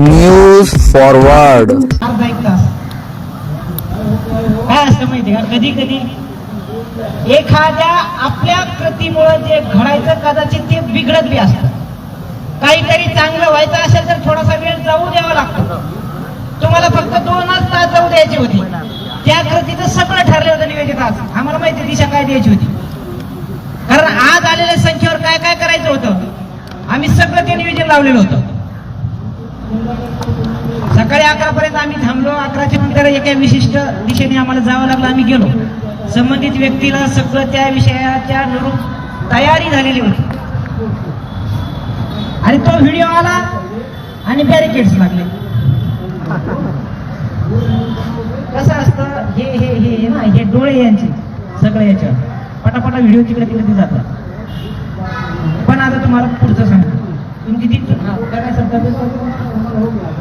News forward अर्धा एक तास काय असतं माहिती का? कधी कधी एखाद्या आपल्या कृतीमुळे जे घडायचं कदाचित ते बिघडत बी असत. काहीतरी चांगलं व्हायचं असेल तर थोडासा वेळ जाऊ द्यावा लागतो. तुम्हाला फक्त दोनच तास जाऊ द्यायची होती. त्या कृतीचं सगळं ठरलं होतं निवेदित आज. आम्हाला माहिती दिशा काय द्यायची होती? कारण आज आलेल्या संख्येवर काय काय करायचं होतं? आम्ही सगळं ते नियोजन लावलेलं होतं. सकाळी अकरा पर्यंत आम्ही थांबलो. अकराच्या नंतर एका विशिष्ट दिशेने आम्हाला जावं लागलं. आम्ही गेलो. संबंधित व्यक्तीला सगळं त्या विषयाच्या अनुरूप तयारी झालेली होती. आणि तो व्हिडिओ आला आणि बॅरिकेड्स लागले. कसं असतं? हे हे हे ना हे डोळे यांचे सगळं याच्यावर. पटापटा व्हिडिओ तिकडे तिकडे जातात. पण आता तुम्हाला पुढचं सांगतो. तुमची ती काय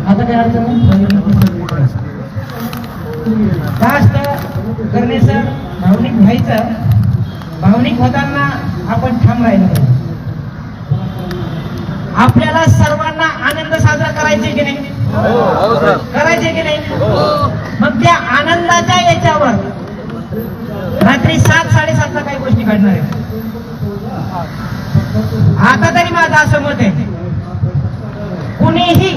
आता काय अडचण काय असतं? करणे सर भावनिक व्हायचं. भावनिक होताना आपण ठाम राहिलं. पाहिजे आपल्याला सर्वांना आनंद साजरा करायचे की नाही? करायचे की नाही? मग त्या आनंदाच्या याच्यावर रात्री सात साडेसातला काही गोष्टी घडणार आहेत. आता तरी माझं असं मत आहे. कुणीही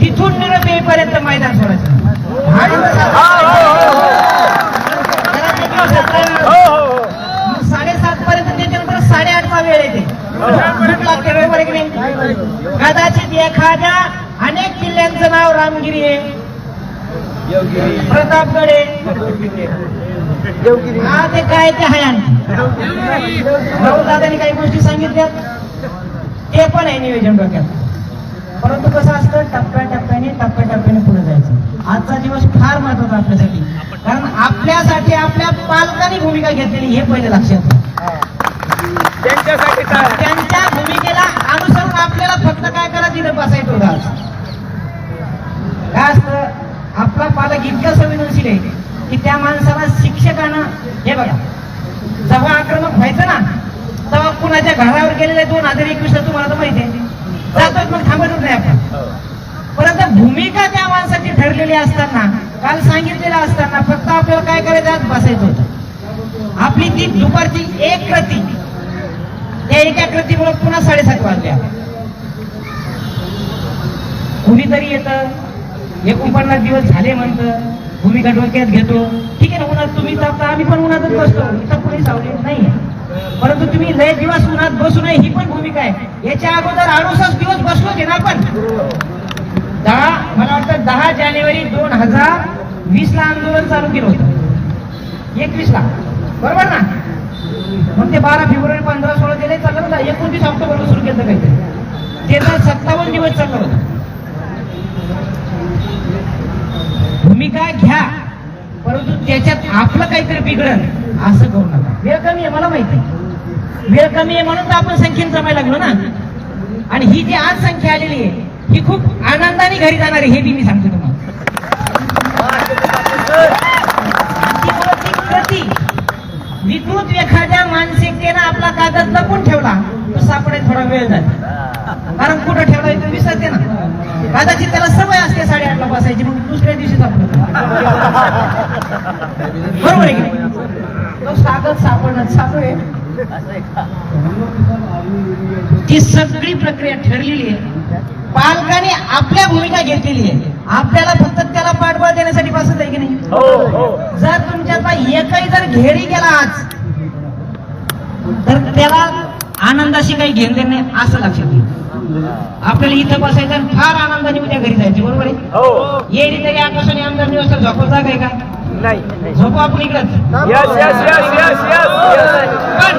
तिथून निरोप येईपर्यंत मैदान सोडायचं आनंद साडेसात पर्यंत त्याच्यानंतर साडेआठचा वेळ येते. भूक लागते बरोबर आहे की नाही. कदाचित एखाद्या अनेक किल्ल्यांचं नाव रामगिरी आहे. प्रतापगड आहे. हा ते काय ते आणखी राहुल दादानी काही गोष्टी सांगितल्या ते पण आहे नियोजन डोक्यात. परंतु कसं असतं टप्प्याटप्प्याने टप्प्याटप्प्याने पुढे जायचं. आजचा दिवस फार महत्त्वाचा आपल्यासाठी. कारण आपल्यासाठी आपल्या पालकांनी भूमिका घेतलेली हे पहिले लक्षात घ्या. त्यांच्या भूमिकेला अनुसरून आपल्याला फक्त काय करा तिथं बसायचं होतं आज. काय असतं आपला पालक इतका संवेदनशील आहे. की त्या माणसाला शिक्षकानं हे बघा जेव्हा आक्रमक व्हायचं ना तेव्हा कुणाच्या घरावर गेलेले दोन हजार एकवीस तुम्हाला तर माहिती आहे. जातोय मग थांबतच नाही आपण. परंतु भूमिका त्या माणसाची ठरलेली असताना काल सांगितलेलं असताना फक्त आपल्याला काय करायचं आज बसायचं होतं. आपली ती दुपारची एक कृती त्या एका कृतीमुळे पुन्हा साडेसात वाजल्या कुणीतरी येतं एकोणपन्नास दिवस झाले म्हणतं भूमिका डोक्यात घेतो. ठीक आहे ना उन्हात तुम्ही तापता आम्ही पण उन्हातच बसतो. इथं कोणी सावली नाही. परंतु तुम्ही लय दिवस उन्हात बसू नये ही पण भूमिका आहे. याच्या अगोदर अडुसष्ट दिवस बसलो होते ना आपण. दहा मला वाटतं दहा जानेवारी दोन हजार वीस ला आंदोलन चालू केलं होतं. एकवीस ला. बरोबर ना? मग ते बारा फेब्रुवारी पंधरा सोळा गेले चाललं होतं. एकोणतीस ऑक्टोबरला सुरू केलं काहीतरी. ते तर सत्तावन्न दिवस चाललं होतं भूमिका घ्या परंतु त्याच्यात आपलं काहीतरी बिघडन. असं करू नका. वेळ कमी आहे मला माहिती आहे. वेळ कमी आहे म्हणून तर आपण संख्येने जमायला लागलो ना. आणि ही जी आज संख्या आलेली आहे ही खूप आनंदाने घरी जाणार आहे हे बी मी सांगतो तुम्हाला. विकृत एखाद्या मानसिकतेनं आपला कागद लपून ठेवला तो सापडे थोडा वेळ जातो कारण कुठं ठेवला तो विसरते ना. कदाचित त्याला सवय असते साडेआठला बसायची मग दुसऱ्या दिवशी सापडत बरोबर आहे की नाही? तो कागद सापडणं आहे. ती सगळी प्रक्रिया ठरलेली आहे. पालकाने आपल्या भूमिका घेतलेली आहे. आपल्याला फक्त त्याला पाठबळ देण्यासाठी बसत आहे की नाही? जर तुमच्यातला एकही जर घेरी गेला आज तर त्याला आनंदाशी काही घेण देणे असं लक्षात घ्या आपल्याला इथं बसायचं आणि फार आनंदाने उद्या घरी जायचे बरोबर आहे? येरी तरी आकाशाने आमदार निवास झोपत जागा आहे का? झोपू आपण इकडंच. पण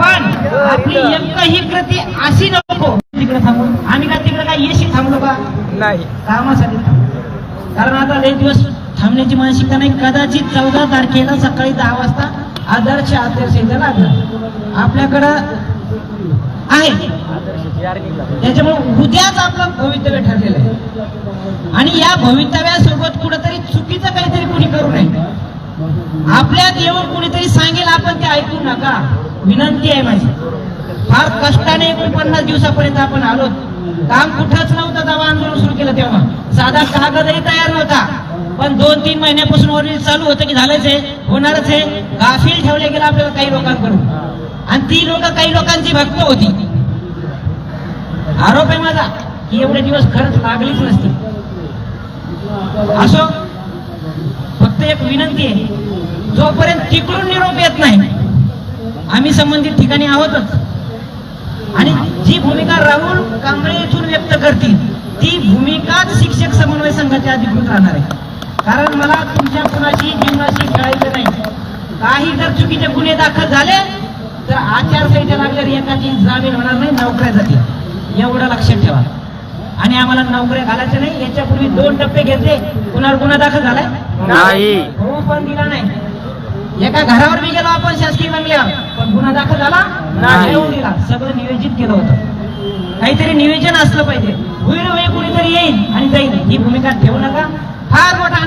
पण आपली एकही कृती अशी नको. तिकडे थांबू. आम्ही का तिकडे काय येशी थांबलो का? नाही. कामासाठी थांबलो. कारण आता लई दिवस थांबण्याची मानसिकता नाही. कदाचित चौदा तारखेला सकाळी दहा वाजता आदर्श आदर्श लागला. आपल्याकडं आहे. त्याच्यामुळे उद्याच आपलं भवितव्य ठरलेलं आहे. आणि या भवितव्यासोबत कुठंतरी चुकीचं काहीतरी कुणी करू नये. आपल्यात येऊन कुणीतरी सांगेल आपण ते ऐकू नका. विनंती आहे माझी. फार कष्टाने एकोणपन्नास दिवसापर्यंत आपण आलो काम कुठंच नव्हतं दवा आंदोलन सुरू केलं तेव्हा. साधा कागदही तयार नव्हता. पण दोन तीन महिन्यापासून वरील चालू होतं की झालंच आहे होणारच आहे. गाफील ठेवले गेलं आपल्याला काही लोकांकडून. आणि ती लोक काही लोकांची भक्त होती. आरोप आहे माझा की एवढे दिवस खरंच लागलीच नसती. असो फक्त एक विनंती आहे जोपर्यंत तिकडून निरोप येत नाही आम्ही संबंधित ठिकाणी आहोतच. आणि जी भूमिका राहुल कांबळे येथून व्यक्त करतील ती भूमिकाच शिक्षक समन्वय संघाच्या अधिकृत राहणार आहे. कारण मला तुमच्या कुणाशी जीवनाशी खेळायचं नाही. काही जर चुकीचे गुन्हे दाखल झाले तर आचारसंहिता लागल्यावर एकाची जामीन होणार नाही नोकऱ्या जातील. एवढं लक्षात ठेवा. आणि आम्हाला नोकऱ्या घालायच्या नाही याच्यापूर्वी दोन टप्पे घेतले. कुणावर गुन्हा दाखल झालाय? नाही. हो पण दिला नाही. एका घरावर मी गेलो आपण शासकीय बंगल्यावर. पण गुन्हा दाखल झाला? नाही. दिला सगळं नियोजित केलं होतं. काहीतरी नियोजन असलं पाहिजे. होईल वेळ कुणीतरी येईल आणि जाईल. ही भूमिका ठेवू नका. फार मोठा